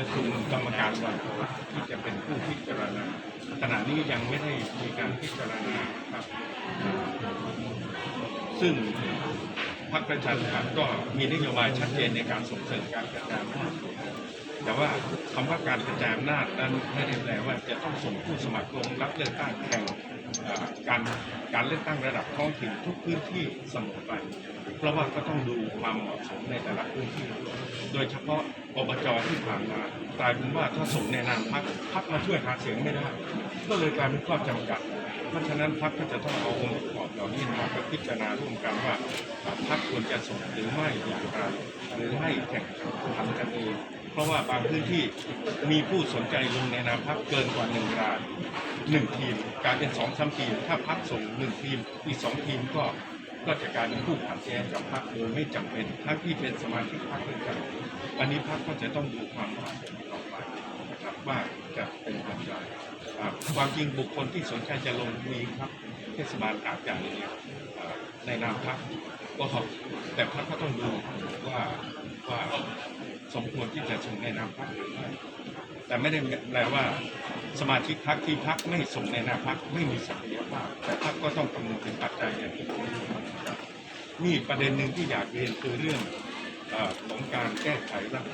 ประชุมกรรมการบริหารที่จะเป็นผู้พิจารณาขณะนี้ยังไม่ได้มีการพิจารณาครับ ซึ่งพรรคประชาธิปัตย์ก็มีนโยบายชัดเจนในการส่งเสริมการกระจายอำนาจแต่ว่าคำว่าการกระจายอำนาจนั้นไม่ได้แปลว่าจะต้องส่งผู้สมัครลงรับเลือกตั้งแข่งการการเลือกตั้งระดับท้องถิ่นทุกพื้นที่เสมอไป เพราะว่าก็ต้องดูความเหมาะสมในแต่ละพื้นที่ โดยเฉพาะอบจที่ผ่านมากลายเป็นว่าถ้าส่งในนามพักพักมาช่วยหาเสียงไม่ได้ ก็เลยกลายเป็นข้อจำกัด เพราะฉะนั้นพักก็จะต้องเอาองค์ประกอบเหล่านี้มาพิจารณาร่วมกันว่าพักควรจะส่งหรือไม่อย่างไรหรือให้แข่งขันกันเองเพราะว่าบางพื้นที่มีผู้สนใจลงในนามพักเกินกว่าหนึ่งรายหนึ่งทีมกลายเป็นสองสามทีม ถ้าพักส่งหนึ่งทีม อีกสองทีมก็ ก็จะกลายเป็นผู้ขัดแย้งกับพักโดยไม่จำเป็นทั้งที่เป็นสมาชิกพักด้วยกันอันนี้พักก็จะต้องดูความเหมาะสมต่อไปนะครับว่าจะเป็นอย่างไรความจริงบุคคลที่สนใจจะลงมีครับเทศบาลอาจจะเนี่ยในนามพักก็แต่พักก็ต้องดูว่าว่าสมควรที่จะส่งในนามพักหรือไม่แต่ไม่ได้แปลว่าสมาชิกพักที่พักไม่ส่งในนามพักไม่มีศักยภาพแต่พักก็ต้องคำนึงถึงปัจจัยอย่างที่ผมได้บอกน นี่ประเด็นหนึ่งที่อยากเรียนคือเรื่องอของการแก้ไขรัฐ